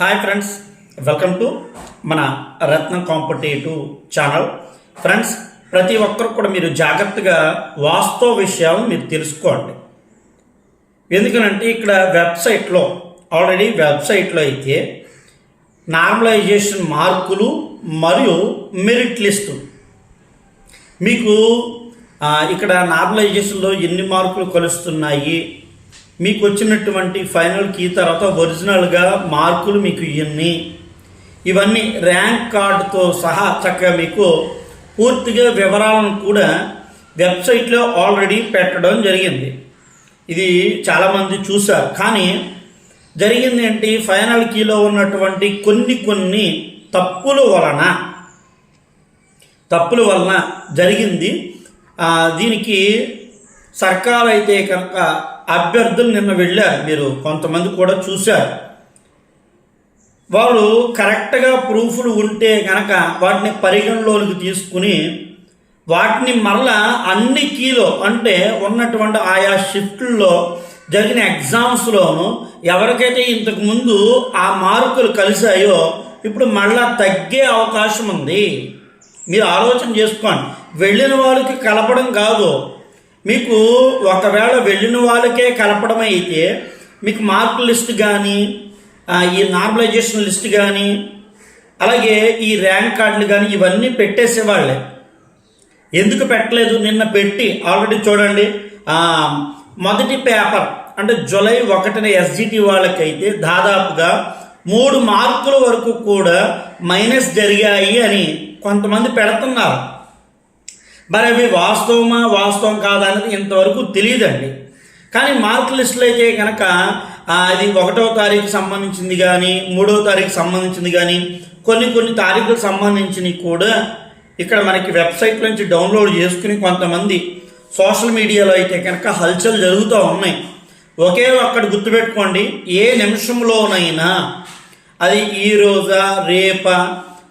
Hi friends welcome to మన రత్నం competitive channel friends ప్రతి ఒక్కరు కూడా మీరు జాగ్రత్తగా వాస్తవ విషయాలు మీరు తెలుసుకోండి. ఎందుకనంటే ఇక్కడ వెబ్సైట్లో ఆల్రెడీ వెబ్సైట్లో అయితే నార్మలైజేషన్ మార్కులు మరియు మెరిట్ లిస్టు మీకు ఇక్కడ నార్మలైజేషన్లో ఎన్ని మార్కులు కలుస్తున్నాయి? మీకు వచ్చినటువంటి ఫైనల్ కీ తర్వాత ఒరిజినల్గా మార్కులు మీకు ఇవన్నీ. ఇవన్నీ ర్యాంక్ కార్డుతో సహా చక్కగా మీకు పూర్తిగా వివరాలను కూడా వెబ్సైట్లో ఆల్రెడీ పెట్టడం జరిగింది. ఇది చాలామంది చూశారు. కానీ జరిగింది ఏంటి? ఫైనల్ కీలో ఉన్నటువంటి కొన్ని కొన్ని తప్పుల వలన తప్పుల వలన జరిగింది. దీనికి సర్కారు అయితే కనుక అభ్యర్థులు నిన్న వెళ్ళారు. మీరు కొంతమంది కూడా చూశారు. వాళ్ళు కరెక్ట్గా ప్రూఫ్లు ఉంటే కనుక వాటిని పరిగణలోనికి తీసుకుని వాటిని మరలా అన్ని కీలో అంటే ఉన్నటువంటి ఆయా షిఫ్ట్లో జరిగిన ఎగ్జామ్స్లోను ఎవరికైతే ఇంతకుముందు ఆ మార్కులు కలిశాయో ఇప్పుడు మళ్ళా తగ్గే అవకాశం ఉంది మీరు ఆలోచన చేసుకోండి. వెళ్ళిన వాళ్ళకి కలపడం కాదు. మీకు ఒకవేళ వెళ్ళిన వాళ్ళకే కలపడం అయితే మీకు మార్క్ లిస్ట్ కానీ ఈ నార్మలైజేషన్ లిస్ట్ కానీ అలాగే ఈ ర్యాంక్ కార్డులు కానీ ఇవన్నీ పెట్టేసేవాళ్ళే. ఎందుకు పెట్టలేదు? నిన్న పెట్టి ఆల్రెడీ చూడండి మొదటి పేపర్ అంటే జూలై ఒకటిన ఎస్జిటి వాళ్ళకైతే దాదాపుగా మూడు మార్కుల వరకు కూడా మైనస్ జరిగాయి అని కొంతమంది పెడుతున్నారు. మరి అవి వాస్తవమా వాస్తవం కాదా అనేది ఇంతవరకు తెలియదండి కానీ మార్క్ లిస్టులు అయితే కనుక అది ఒకటో తారీఖు సంబంధించింది కానీ మూడో తారీఖు సంబంధించింది కానీ కొన్ని కొన్ని తారీఖులకు సంబంధించినవి కూడా ఇక్కడ మనకి వెబ్సైట్ నుంచి డౌన్లోడ్ చేసుకుని కొంతమంది సోషల్ మీడియాలో అయితే కనుక హల్చల్ జరుగుతూ ఉన్నాయి. ఒకే ఒక్కటి గుర్తుపెట్టుకోండి ఏ నిమిషంలోనైనా అది ఈ రోజా రేపా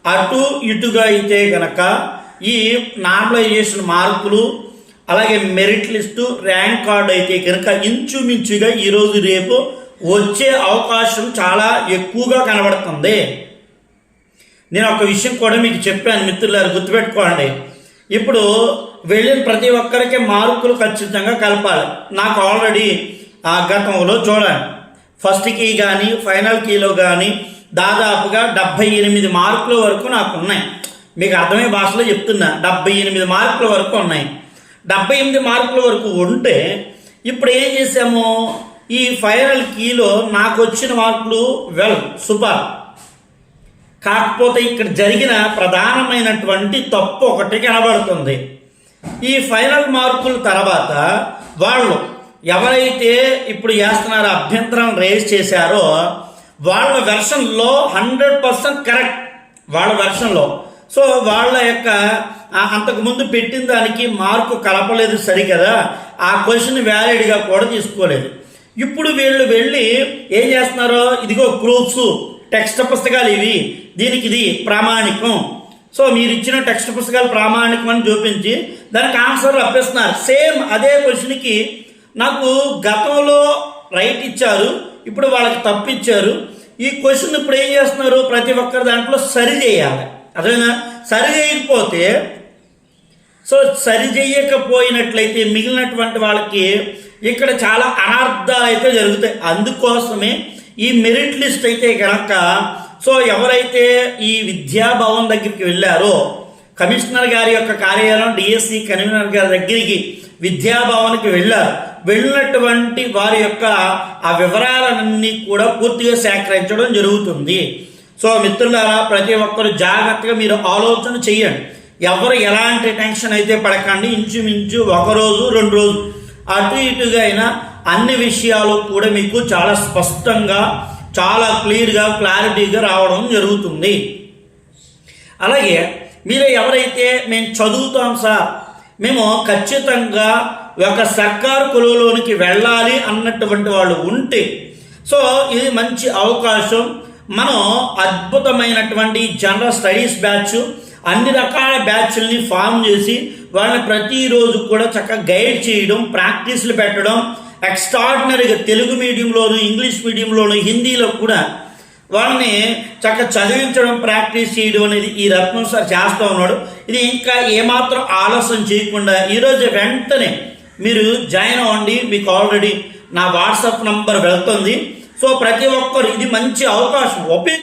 అటు ఇటుగా అయితే కనుక ఈ నార్మలైజేషన్ మార్కులు అలాగే మెరిట్ లిస్టు ర్యాంక్ కార్డు అయితే కనుక ఇంచుమించుగా ఈరోజు రేపు వచ్చే అవకాశం చాలా ఎక్కువగా కనబడుతుంది. నేను ఒక విషయం కూడా మీకు చెప్పాను మిత్రులారు గుర్తుపెట్టుకోండి. ఇప్పుడు వెళ్ళిన ప్రతి ఒక్కరికి మార్కులు ఖచ్చితంగా కలపాలి. నాకు ఆల్రెడీ ఆ గతంలో చూడండి. ఫస్ట్ కీ కానీ ఫైనల్ కీలో కానీ దాదాపుగా డెబ్భై ఎనిమిది మార్కుల వరకు నాకు ఉన్నాయి. మీకు అర్థమయ్యే భాషలో చెప్తున్నా. డెబ్భై ఎనిమిది మార్కుల వరకు ఉన్నాయి. డెబ్భై ఎనిమిది మార్కుల వరకు ఉంటే ఇప్పుడు ఏం చేసాము? ఈ ఫైనల్ కీలో నాకు వచ్చిన మార్కులు వెల్ సూపర్. కాకపోతే ఇక్కడ జరిగిన ప్రధానమైనటువంటి తప్పు ఒకటి కనబడుతుంది. ఈ ఫైనల్ మార్కుల తర్వాత వాళ్ళు ఎవరైతే ఇప్పుడు చేస్తున్నారో అభ్యంతరం రేజ్ చేశారో వాళ్ళ వెర్షన్లో హండ్రెడ్ పర్సెంట్ కరెక్ట్. వాళ్ళ వెర్షన్లో. సో వాళ్ళ యొక్క అంతకుముందు పెట్టిన దానికి మార్కు కలపలేదు సరికదా ఆ క్వశ్చన్ వ్యాలిడ్గా కూడా తీసుకోలేదు. ఇప్పుడు వీళ్ళు వెళ్ళి ఏం చేస్తున్నారో ఇదిగో ప్రూఫ్స్ టెక్స్ట్ పుస్తకాలు ఇవి. దీనికి ఇది ప్రామాణికం. సో మీరు ఇచ్చిన టెక్స్ట్ పుస్తకాలు ప్రామాణికం అని చూపించి దానికి ఆన్సర్ రప్పిస్తున్నారు సేమ్ అదే క్వశ్చన్కి నాకు గతంలో రైట్ ఇచ్చారు ఇప్పుడు వాళ్ళకి తప్పిచ్చారు ఈ క్వశ్చన్ ఇప్పుడు ఏం చేస్తున్నారు? ప్రతి ఒక్కరి దాంట్లో సరి చేయాలి అదేనా సరి చేయకపోతే సో సరి చేయకపోయినట్లయితే మిగిలినటువంటి వాళ్ళకి ఇక్కడ చాలా అనర్థాలు అయితే జరుగుతాయి. అందుకోసమే ఈ మెరిట్ లిస్ట్ అయితే కనుక సో ఎవరైతే ఈ విద్యాభవన్ దగ్గరికి వెళ్ళారో కమిషనర్ గారి యొక్క కార్యాలయం డిఎస్సి కన్వీనర్ గారి దగ్గరికి విద్యాభవన్కి వెళ్ళారు. వెళ్ళినటువంటి వారి యొక్క ఆ వివరాలన్నీ కూడా పూర్తిగా సేకరించడం జరుగుతుంది. సో మిత్రులారా ప్రతి ఒక్కరు జాగ్రత్తగా మీరు ఆలోచన చేయండి ఎవరు ఎలాంటి టెన్షన్ అయితే పడకండి ఇంచుమించు ఒక రోజు రెండు రోజు అటు ఇటుగా అయినా అన్ని విషయాలు కూడా మీకు చాలా స్పష్టంగా చాలా క్లియర్గా క్లారిటీగా రావడం జరుగుతుంది. అలాగే మీరు ఎవరైతే మేము చదువుతాం సార్ మేము ఖచ్చితంగా ఒక సర్కారు కొలువులోనికి వెళ్ళాలి అన్నటువంటి వాళ్ళు ఉంటే సో ఇది మంచి అవకాశం. మనం అద్భుతమైనటువంటి జనరల్ స్టడీస్ బ్యాచ్ అన్ని రకాల బ్యాచ్ల్ని ఫామ్ చేసి వాళ్ళని ప్రతిరోజు కూడా చక్కగా గైడ్ చేయడం ప్రాక్టీస్లు పెట్టడం ఎక్స్ట్రాడినరీగా తెలుగు మీడియంలోను ఇంగ్లీష్ మీడియంలోను హిందీలో కూడా వాళ్ళని చక్కగా చదివించడం ప్రాక్టీస్ చేయడం అనేది ఈ రత్నం సార్ చేస్తూ ఉన్నాడు. ఇది ఇంకా ఏమాత్రం ఆలస్యం చేయకుండా ఈరోజు వెంటనే మీరు జాయిన్ అవ్వండి. మీకు ఆల్రెడీ నా వాట్సాప్ నంబర్ వెళ్తుంది. సో ప్రతి ఒక్కరు ఇది మంచి అవకాశం. ఉపయోగ